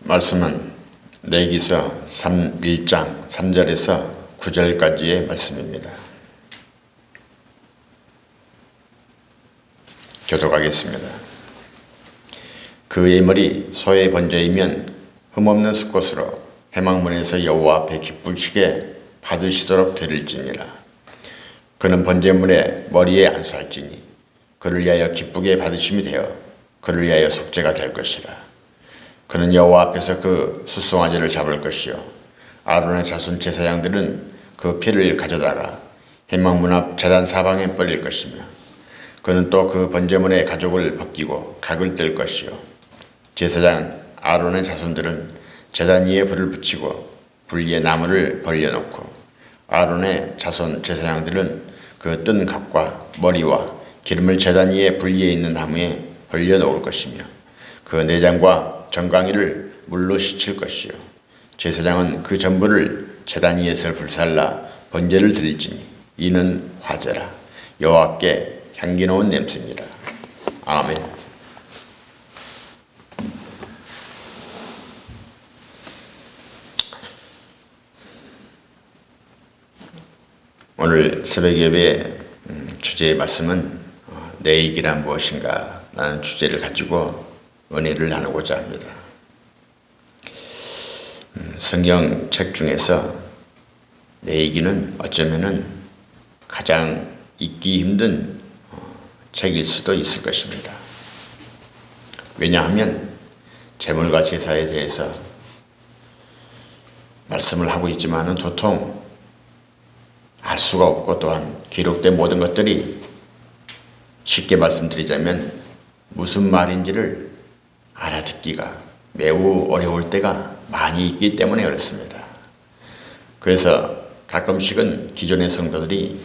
말씀은 내기서 3, 1장 3절에서 9절까지의 말씀입니다. 교독하겠습니다. 그의 머리 소의 번제이면 흠없는 수꽃으로 해망문에서 여호와 앞에 기쁘시게 받으시도록 드릴지니라. 그는 번제물에 머리에 안수할지니 그를 위하여 기쁘게 받으심이 되어 그를 위하여 속죄가 될 것이라. 그는 여호와 앞에서 그 수송아지를 잡을 것이요. 아론의 자손 제사장들은 그 피를 가져다가 해망문 앞 제단 사방에 뿌릴 것이며 그는 또 그 번제물의 가죽을 벗기고 각을 뜰 것이요. 제사장 아론의 자손들은 제단 위에 불을 붙이고 불 위에 나무를 벌려놓고 아론의 자손 제사장들은 그 뜬 각과 머리와 기름을 제단 위에 불 위에 있는 나무에 벌려놓을 것이며 그 내장과 정강이를 물로 씻을 것이요 제사장은 그 전부를 제단 위에서 불살라 번제를 드릴지니 이는 화제라 여호와께 향기로운 냄새입니다. 아멘. 오늘 새벽 예배 음, 주제의 말씀은 어, 내 얘기란 무엇인가 라는 주제를 가지고 은혜를 나누고자 합니다. 음, 성경 책 중에서 내 얘기는 어쩌면은 가장 읽기 힘든 어, 책일 수도 있을 것입니다. 왜냐하면 재물과 제사에 대해서 말씀을 하고 있지만 은 도통 알 수가 없고 또한 기록된 모든 것들이 쉽게 말씀드리자면 무슨 말인지를 알아듣기가 매우 어려울 때가 많이 있기 때문에 그렇습니다. 그래서 가끔씩은 기존의 성도들이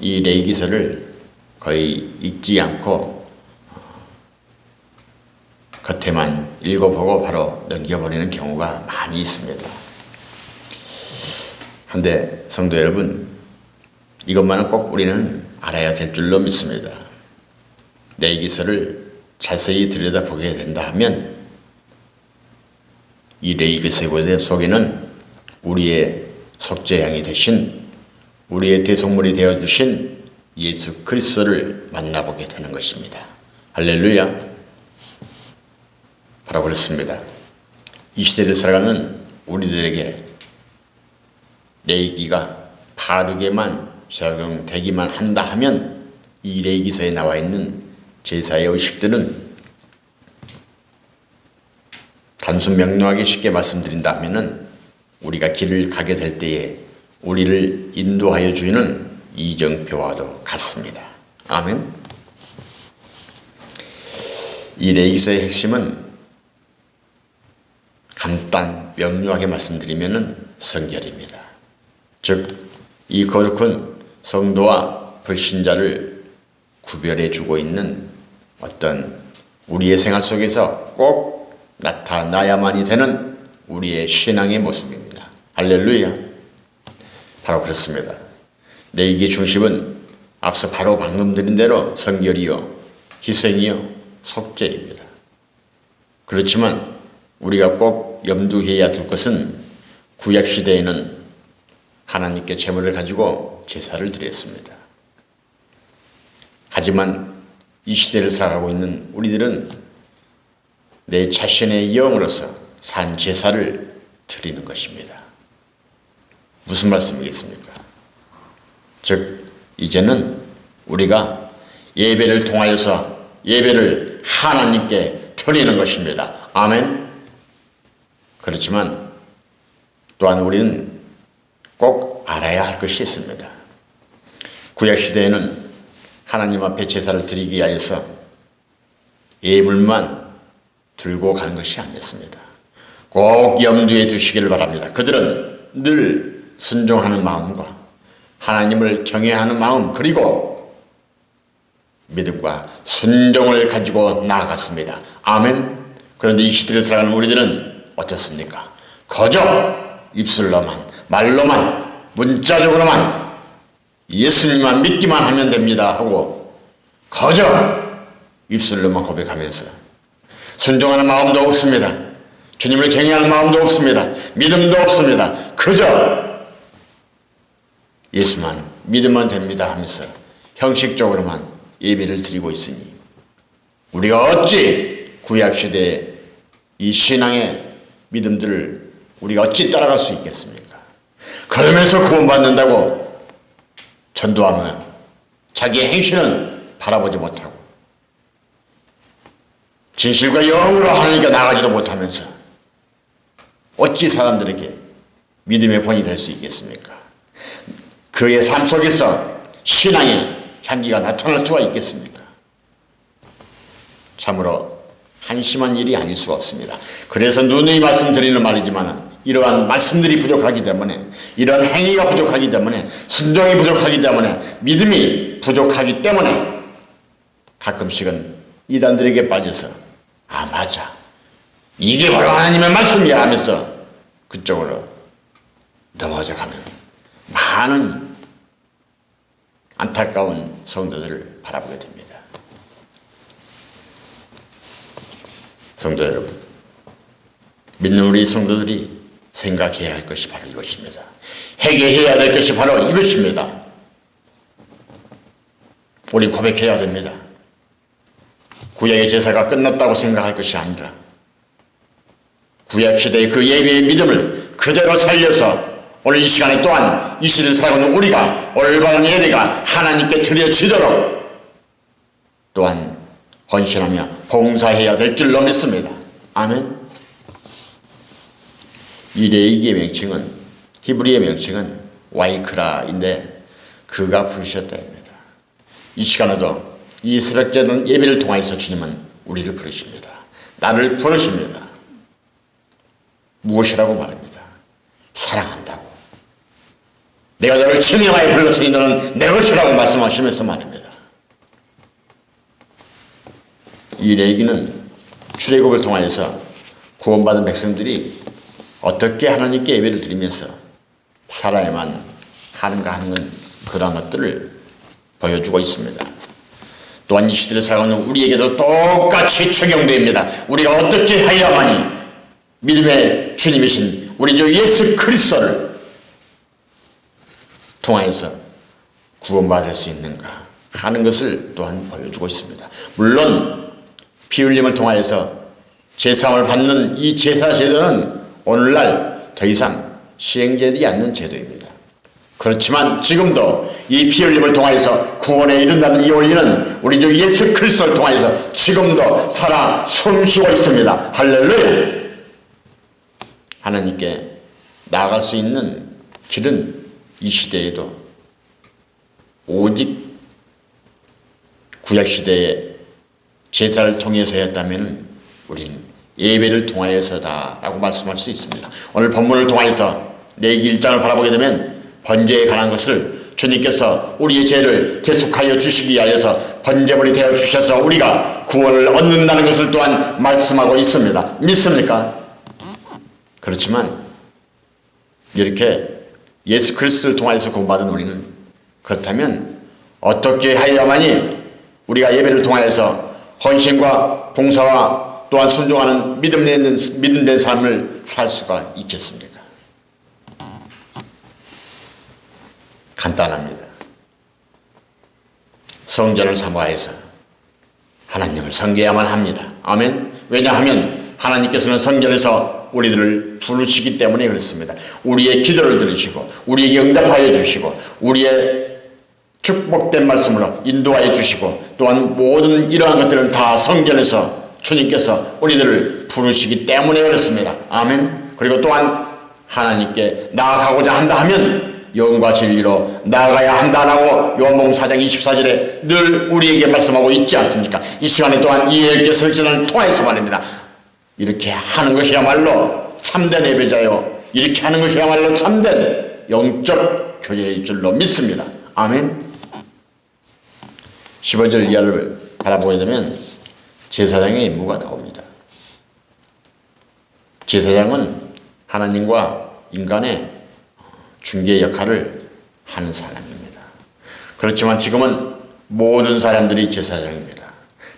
이 레이기서를 거의 읽지 않고 겉에만 읽어보고 바로 넘겨버리는 경우가 많이 있습니다. 한데 성도 여러분 이것만은 꼭 우리는 알아야 될 줄로 믿습니다. 레이기서를 자세히 들여다보게 된다 하면 이 레이기서 속에는 우리의 속죄양이 되신 우리의 대속물이 되어 주신 예수 그리스도를 만나보게 되는 것입니다. 할렐루야. 바로 그렇습니다. 이 시대를 살아가는 우리들에게 레이기가 바르게만 적용되기만 한다 하면 이 레이기서에 나와 있는 제사의 의식들은 단순 명료하게 쉽게 말씀드린다 하면은 우리가 길을 가게 될 때에 우리를 인도하여 주는 이정표와도 같습니다. 아멘. 이 레이기서의 핵심은 간단 명료하게 말씀드리면은 성결입니다. 즉, 이 거룩은 성도와 불신자를 구별해 주고 있는 어떤 우리의 생활 속에서 꼭 나타나야만이 되는 우리의 신앙의 모습입니다. 할렐루야. 바로 그렇습니다. 내이기 중심은 앞서 바로 방금 드린 대로 성결이요, 희생이요, 속죄입니다. 그렇지만 우리가 꼭 염두해야 될 것은 구약 시대에는 하나님께 제물을 가지고 제사를 드렸습니다. 하지만 이 시대를 살아가고 있는 우리들은 내 자신의 영으로서 산 제사를 드리는 것입니다. 무슨 말씀이겠습니까? 즉, 이제는 우리가 예배를 통하여서 예배를 하나님께 드리는 것입니다. 아멘. 그렇지만 또한 우리는 꼭 알아야 할 것이 있습니다. 구약시대에는 하나님 앞에 제사를 드리기 위하여서 예물만 들고 가는 것이 아니었습니다. 꼭 염두에 두시기를 바랍니다. 그들은 늘 순종하는 마음과 하나님을 경외하는 마음 그리고 믿음과 순종을 가지고 나아갔습니다. 아멘. 그런데 이 시대를 살아가는 우리들은 어떻습니까? 거저 입술로만 말로만 문자적으로만 예수님만 믿기만 하면 됩니다 하고 거저 입술로만 고백하면서 순종하는 마음도 없습니다. 주님을 경외하는 마음도 없습니다. 믿음도 없습니다. 그저 예수만 믿으면 됩니다 하면서 형식적으로만 예배를 드리고 있으니 우리가 어찌 구약시대의 이 신앙의 믿음들을 우리가 어찌 따라갈 수 있겠습니까? 그러면서 구원받는다고 전도하며 자기의 행실은 바라보지 못하고 진실과 영으로 하나님께 나가지도 못하면서 어찌 사람들에게 믿음의 본이 될 수 있겠습니까? 그의 삶 속에서 신앙의 향기가 나타날 수가 있겠습니까? 참으로 한심한 일이 아닐 수가 없습니다. 그래서 누누이 말씀드리는 말이지만 이러한 말씀들이 부족하기 때문에 이러한 행위가 부족하기 때문에 순종이 부족하기 때문에 믿음이 부족하기 때문에 가끔씩은 이단들에게 빠져서 아 맞아 이게 바로 하나님의 말씀이야 하면서 그쪽으로 넘어져 가는 많은 안타까운 성도들을 바라보게 됩니다. 성도 여러분, 믿는 우리 성도들이 생각해야 할 것이 바로 이것입니다. 회개해야 될 것이 바로 이것입니다. 우리 고백해야 됩니다. 구약의 제사가 끝났다고 생각할 것이 아니라 구약 시대의 그 예배의 믿음을 그대로 살려서 오늘 이 시간에 또한 이 시대를 살아가는 우리가 올바른 예배가 하나님께 드려지도록 또한 헌신하며 봉사해야 될 줄로 믿습니다. 아멘. 이 레이기의 명칭은 히브리의 명칭은 와이크라인데 그가 부르셨다입니다. 이 시간에도 이 새벽제는 예배를 통하여서 주님은 우리를 부르십니다. 나를 부르십니다. 무엇이라고 말합니다. 사랑한다고. 내가 너를 친명하여 불렀으니 너는 내 것이라고 말씀하시면서 말입니다. 이 레기는 출애굽을 통하여서 구원받은 백성들이 어떻게 하나님께 예배를 드리면서 살아야만 하는가 하는 그런 것들을 보여주고 있습니다. 또한 이 시대를 살아가는 우리에게도 똑같이 적용됩니다. 우리가 어떻게 해야만이 믿음의 주님이신 우리 주 예수 그리스도를 통하여서 구원받을 수 있는가 하는 것을 또한 보여주고 있습니다. 물론 피 흘림을 통하여서 제사함을 받는 이 제사 제도는 오늘날 더 이상 시행되지 않는 제도입니다. 그렇지만 지금도 이 피 흘림을 통하여서 구원에 이른다는 이 원리는 우리 주 예수 그리스도를 통하여서 지금도 살아 숨쉬고 있습니다. 할렐루야! 하나님께 나아갈 수 있는 길은 이 시대에도 오직 구약시대의 제사를 통해서였다면 우린 예배를 통하여서다라고 말씀할 수 있습니다. 오늘 본문을 통하여서 내기 1장을 바라보게 되면 번제에 관한 것을 주님께서 우리의 죄를 대속하여 주시기 위하여서 번제물이 되어 주셔서 우리가 구원을 얻는다는 것을 또한 말씀하고 있습니다. 믿습니까? 그렇지만 이렇게 예수 그리스도를 통하여서 구원받은 우리는 그렇다면 어떻게 하여야만이 우리가 예배를 통하여서 헌신과 봉사와 또한 순종하는 믿음 된 믿음 된 삶을 살 수가 있겠습니까? 간단합니다. 성전을 사모하여서 하나님을 섬겨야만 합니다. 아멘. 왜냐하면 하나님께서는 성전에서 우리들을 부르시기 때문에 그렇습니다. 우리의 기도를 들으시고 우리에게 응답하여 주시고 우리의 축복된 말씀으로 인도하여 주시고 또한 모든 이러한 것들을 다 성전에서 주님께서 우리들을 부르시기 때문에 그렇습니다. 아멘. 그리고 또한 하나님께 나아가고자 한다 하면 영과 진리로 나아가야 한다라고 요한복음 4장 24절에 늘 우리에게 말씀하고 있지 않습니까? 이 시간에 또한 이해의 설전을 통해서 말입니다. 이렇게 하는 것이야말로 참된 예배자요. 이렇게 하는 것이야말로 참된 영적 교제일 줄로 믿습니다. 아멘. 15절 이하를 바라보게 되면 제사장의 임무가 나옵니다. 제사장은 하나님과 인간의 중개 역할을 하는 사람입니다. 그렇지만 지금은 모든 사람들이 제사장입니다.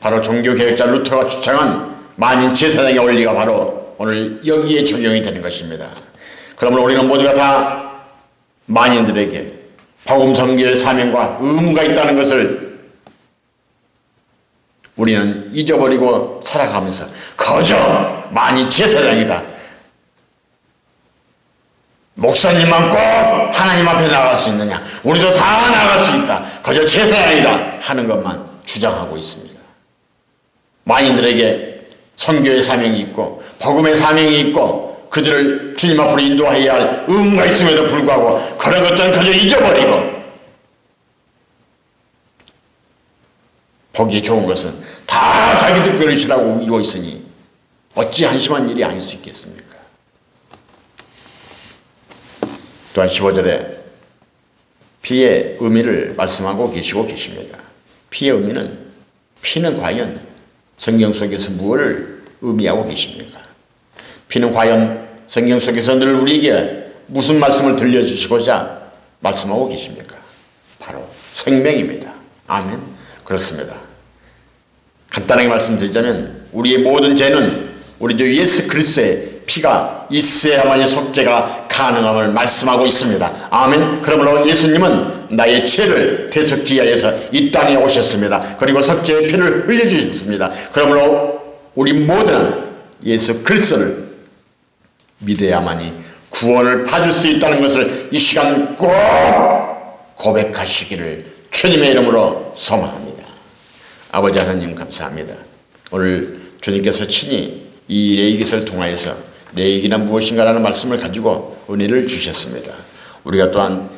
바로 종교개혁자 루터가 주창한 만인 제사장의 원리가 바로 오늘 여기에 적용이 되는 것입니다. 그러므로 우리는 모두가 다 만인들에게 복음 선교의 사명과 의무가 있다는 것을 우리는 잊어버리고 살아가면서 거저 많이 제사장이다. 목사님만 꼭 하나님 앞에 나갈 수 있느냐? 우리도 다 나갈 수 있다. 거저 제사장이다 하는 것만 주장하고 있습니다. 만인들에게 선교의 사명이 있고 복음의 사명이 있고 그들을 주님 앞으로 인도해야 할 의무가 있음에도 불구하고 그런 것들은 그저 잊어버리고 보기 좋은 것은 다 자기들 그릇이라고 이고 있으니 어찌 한심한 일이 아닐 수 있겠습니까? 또한 15절에 피의 의미를 말씀하고 계시고 계십니다. 피의 의미는 피는 과연 성경 속에서 무엇을 의미하고 계십니까? 피는 과연 성경 속에서 늘 우리에게 무슨 말씀을 들려주시고자 말씀하고 계십니까? 바로 생명입니다. 아멘. 그렇습니다. 간단하게 말씀드리자면 우리의 모든 죄는 우리 주 예수 그리스도의 피가 있어야만이 속죄가 가능함을 말씀하고 있습니다. 아멘. 그러므로 예수님은 나의 죄를 대속기 위하여서 이 땅에 오셨습니다. 그리고 속죄의 피를 흘려주셨습니다. 그러므로 우리 모두는 예수 그리스도를 믿어야만이 구원을 받을 수 있다는 것을 이 시간 꼭 고백하시기를 주님의 이름으로 소망합니다. 아버지 하나님 감사합니다. 오늘 주님께서 친히 이 레이기를 통하여서 내 얘기는 무엇인가라는 말씀을 가지고 은혜를 주셨습니다. 우리가 또한